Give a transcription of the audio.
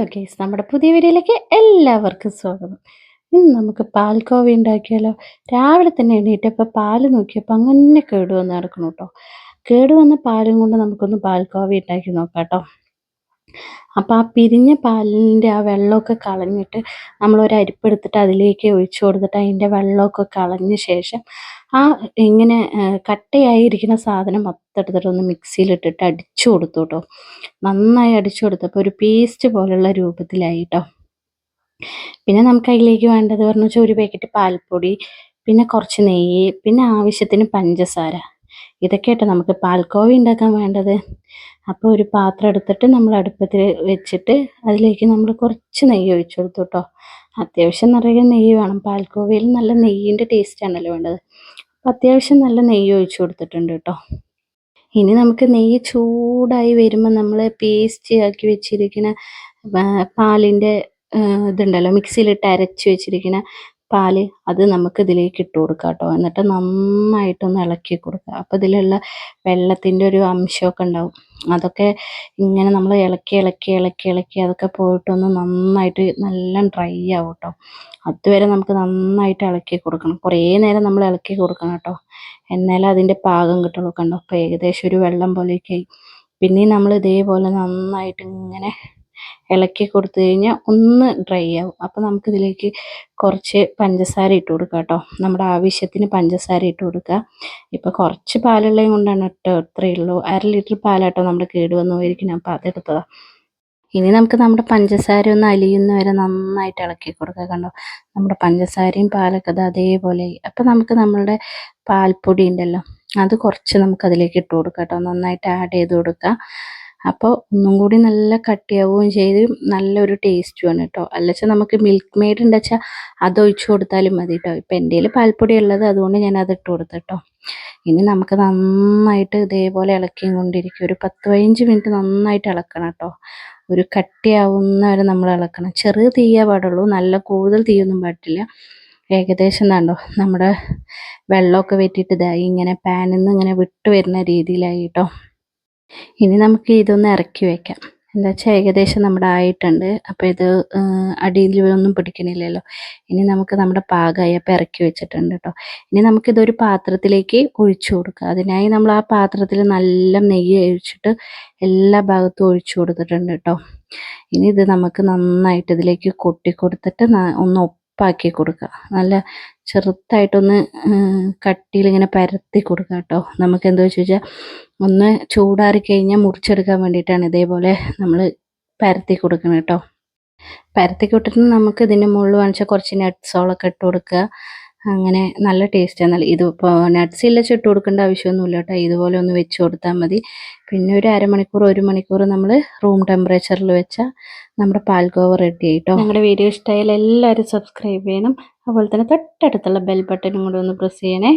Hello case നമ്മുടെ പുതിയ വീഡിയോയിലേക്ക് എല്ലാവർക്കും സ്വാഗതം. ഇന്ന് നമുക്ക് പാൽക്കോവ ഉണ്ടാക്കിയാലോ? രാവിലെ തന്നെ എണീറ്റപ്പോൾ പാൽ നോക്കിയപ്പോൾ അങ്ങനെ കേടുവന്ന് നടക്കണം കേട്ടോ കേടുവന്ന പാലും കൊണ്ട് നമുക്കൊന്ന് പാൽക്കോവ ഉണ്ടാക്കി നോക്കാം കേട്ടോ അപ്പോൾ ആ പിരിഞ്ഞ പാലിന്റെ ആ വെള്ളമൊക്കെ കളഞ്ഞിട്ട് നമ്മളൊരു അരിപ്പെടുത്തിട്ട് അതിലേക്ക് ഒഴിച്ചു കൊടുത്തിട്ട് അതിന്റെ വെള്ളമൊക്കെ കളഞ്ഞ ശേഷം ആ ഇങ്ങനെ കട്ടയായിരിക്കുന്ന സാധനം മൊത്തം എടുത്തിട്ട് ഒന്ന് മിക്സിയിലിട്ടിട്ട് അടിച്ചു കൊടുത്തു കേട്ടോ നന്നായി അടിച്ചു കൊടുത്തപ്പോൾ ഒരു പേസ്റ്റ് പോലുള്ള രൂപത്തിലായിട്ടോ. പിന്നെ നമുക്ക് അതിലേക്ക് വേണ്ടത് പറഞ്ഞു വെച്ചാൽ ഒരു പാക്കറ്റ് പാൽപ്പൊടി പിന്നെ കുറച്ച് നെയ്യ് പിന്നെ ആവശ്യത്തിന് പഞ്ചസാര. ഇതൊക്കെയാട്ടോ നമുക്ക് പാൽക്കോവ ഉണ്ടാക്കാൻ വേണ്ടത്. അപ്പോൾ ഒരു പാത്രം എടുത്തിട്ട് നമ്മൾ അടുപ്പത്തിൽ വെച്ചിട്ട് അതിലേക്ക് നമ്മൾ കുറച്ച് നെയ്യ് ഒഴിച്ചു കൊടുത്തു കേട്ടോ അത്യാവശ്യം നിറയെ നെയ്യ് വേണം. പാൽക്കോവയിൽ നല്ല നെയ്യിന്റെ ടേസ്റ്റ് ആണല്ലോ വേണ്ടത്. അപ്പോൾ അത്യാവശ്യം നല്ല നെയ്യ് ഒഴിച്ചു കൊടുത്തിട്ടുണ്ട് കേട്ടോ ഇനി നമുക്ക് നെയ്യ് ചൂടായി വരുമ്പോൾ നമ്മൾ പേസ്റ്റ് ആക്കി വെച്ചിരിക്കുന്ന പാലിന്റെ ഇതുണ്ടല്ലോ മിക്സിയിലിട്ട് അരച്ച് വെച്ചിരിക്കുന്ന പാൽ അത് നമുക്ക് ഇതിലേക്ക് ഇട്ട് കൊടുക്കാം കേട്ടോ എന്നിട്ട് നന്നായിട്ടൊന്ന് ഇളക്കി കൊടുക്കുക. അപ്പോൾ ഇതിലുള്ള വെള്ളത്തിന്റെ ഒരു അംശമൊക്കെ ഉണ്ടാവും. അതൊക്കെ ഇങ്ങനെ നമ്മൾ ഇളക്കി ഇളക്കി ഇളക്കി ഇളക്കി അതൊക്കെ പോയിട്ടൊന്ന് നന്നായിട്ട് നല്ല ഡ്രൈ ആവും കേട്ടോ അതുവരെ നമുക്ക് നന്നായിട്ട് ഇളക്കി കൊടുക്കണം. കുറേ നേരം നമ്മൾ ഇളക്കി കൊടുക്കണം കേട്ടോ. എന്നാലേ അതിന്റെ പാകം കിട്ടുള്ളൂ. കണ്ടോ? അപ്പോൾ ഏകദേശം ഒരു വെള്ളം പോലെയൊക്കെ ആയി. പിന്നെയും നമ്മൾ ഇതേപോലെ നന്നായിട്ട് ഇങ്ങനെ ഇളക്കി കൊടുത്തു കഴിഞ്ഞാൽ ഒന്ന് ഡ്രൈ ആവും. അപ്പോൾ നമുക്കിതിലേക്ക് കുറച്ച് പഞ്ചസാര ഇട്ട് കൊടുക്കുക കേട്ടോ. നമ്മുടെ ആവശ്യത്തിന് പഞ്ചസാര ഇട്ട് കൊടുക്കുക. ഇപ്പോൾ കുറച്ച് പാലുള്ളതും കൊണ്ടാണ് കേട്ടോ ഇത്രയേ ഉള്ളൂ. അര ലിറ്റർ പാലാട്ടോ നമ്മുടെ കേട് വന്നു പോയിരിക്കുന്നത്. അപ്പോൾ അതെടുത്തതാണ് ഇനി നമുക്ക് നമ്മുടെ പഞ്ചസാര ഒന്ന് അലിയുന്ന വരെ നന്നായിട്ട് ഇളക്കി കൊടുക്കുക കണ്ടോ. നമ്മുടെ പഞ്ചസാരയും പാലൊക്കെ അത് അതേപോലെ അപ്പം നമുക്ക് നമ്മളുടെ പാൽപ്പൊടി ഉണ്ടല്ലോ അത് കുറച്ച് നമുക്ക് അതിലേക്ക് ഇട്ട് കൊടുക്കാം കേട്ടോ. നന്നായിട്ട് ആഡ് ചെയ്ത് കൊടുക്കുക. അപ്പോൾ ഒന്നും കൂടി നല്ല കട്ടിയാവുകയും ചെയ്ത് നല്ലൊരു ടേസ്റ്റുമാണ് കേട്ടോ അല്ലച്ചാൽ നമുക്ക് മിൽക്ക് മെയ്ഡ് ഉണ്ടെച്ചാൽ അത് ഒഴിച്ചു കൊടുത്താലും മതി കേട്ടോ ഇപ്പം എന്റെ കയ്യിൽ പാൽപ്പൊടി ഉള്ളത് അതുകൊണ്ട് ഞാൻ അത് ഇട്ട് കൊടുത്തു കേട്ടോ ഇനി നമുക്ക് നന്നായിട്ട് ഇതേപോലെ ഇളക്കിയും കൊണ്ടിരിക്കും ഒരു പത്ത് പതിനഞ്ച് മിനിറ്റ് നന്നായിട്ട് ഇളക്കണം കേട്ടോ ഒരു കട്ടിയാവുന്ന വരെ നമ്മൾ ഇളക്കണം. ചെറിയ തീയേ പാടുള്ളൂ. നല്ല കൂടുതൽ തീയൊന്നും പാടില്ല. ഏകദേശം കണ്ടോ നമ്മുടെ വെള്ളമൊക്കെ വെറ്റിട്ട് ഇതായി ഇങ്ങനെ പാനിൽ നിന്ന് ഇങ്ങനെ വിട്ടു വരുന്ന രീതിയിലായി കേട്ടോ ഇനി നമുക്ക് ഇതൊന്ന് ഇറക്കി വെക്കാം. എന്താ വെച്ചാൽ ഏകദേശം നമ്മുടെ ആയിട്ടുണ്ട്. അപ്പോൾ ഇത് അടിയിൽ ഒന്നും പിടിക്കണില്ലല്ലോ. ഇനി നമുക്ക് നമ്മുടെ പാകമായി അപ്പോൾ ഇറക്കി വെച്ചിട്ടുണ്ട് കേട്ടോ ഇനി നമുക്കിതൊരു പാത്രത്തിലേക്ക് ഒഴിച്ചു കൊടുക്കുക അതിനായി നമ്മൾ ആ പാത്രത്തിൽ നല്ല നെയ്യ് ഒഴിച്ചിട്ട് എല്ലാ ഭാഗത്തും ഒഴിച്ചു കൊടുത്തിട്ടുണ്ട് കേട്ടോ ഇനി ഇത് നമുക്ക് നന്നായിട്ട് ഇതിലേക്ക് കൊട്ടി കൊടുത്തിട്ട് ഒന്ന് ഉപ്പാക്കി കൊടുക്കുക. നല്ല ചെറുതായിട്ടൊന്ന് കട്ടിയിൽ ഇങ്ങനെ പരത്തി കൊടുക്കുക കേട്ടോ. നമുക്ക് എന്താ വെച്ച് വെച്ചാൽ ഒന്ന് ചൂടാറി കഴിഞ്ഞാൽ മുറിച്ചെടുക്കാൻ വേണ്ടിയിട്ടാണ് ഇതേപോലെ നമ്മൾ പരത്തി കൊടുക്കണം കേട്ടോ. പരത്തി കൊടുത്തിട്ട് നമുക്ക് ഇതിന്റെ മുകളിൽ വാങ്ങിച്ചാൽ കുറച്ച് നട്ട്സോളൊക്കെ ഇട്ട് കൊടുക്കുക. അങ്ങനെ നല്ല ടേസ്റ്റാണ് ഇത് ഇപ്പോൾ നട്ട്സ് ഇല്ല ചിട്ട് കൊടുക്കേണ്ട ആവശ്യമൊന്നുമില്ല കേട്ടോ. ഇതുപോലെ ഒന്ന് വെച്ച് കൊടുത്താൽ മതി. പിന്നെ ഒരു അരമണിക്കൂർ ഒരു മണിക്കൂർ നമ്മൾ റൂം ടെമ്പറേച്ചറിൽ വെച്ചാൽ നമ്മുടെ പാൽഗോവ റെഡി ആയിട്ടോ. നമ്മുടെ വീഡിയോ ഇഷ്ടമായാൽ എല്ലാവരും സബ്സ്ക്രൈബ് ചെയ്യണം. അതുപോലെ തന്നെ തൊട്ടടുത്തുള്ള ബെൽ ബട്ടനും കൂടെ ഒന്ന് പ്രസ് ചെയ്യണേ.